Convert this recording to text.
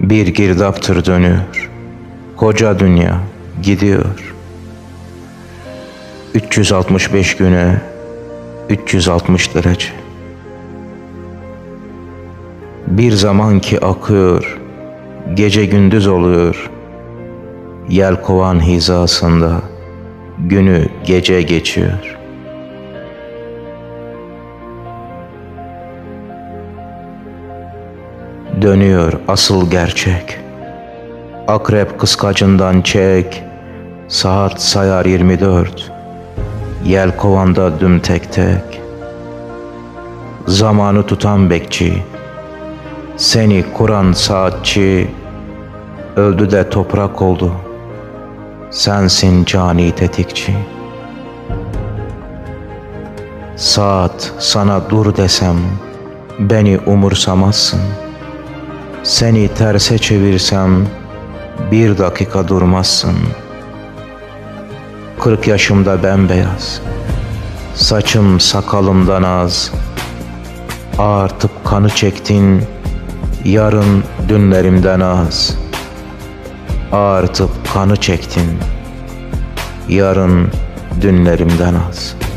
Bir girdaptır dönüyor. Koca dünya gidiyor. 365 güne 360 derece. Bir zaman ki akıyor, gece gündüz oluyor. Yelkovan hizasında günü gece geçiyor. Dönüyor asıl gerçek. Akrep kıskacından çek, saat sayar 24. Yelkovanda düm tek tek. Zamanı tutan bekçi, seni kuran saatçi, öldü de toprak oldu. Sensin cani tetikçi. Saat sana dur desem, beni umursamazsın. Seni terse çevirsem, bir dakika durmazsın. Kırk yaşımda bembeyaz, saçım sakalımdan az. Artıp kanı çektin, yarın dünlerimden az. Artıp kanı çektin, yarın dünlerimden az.''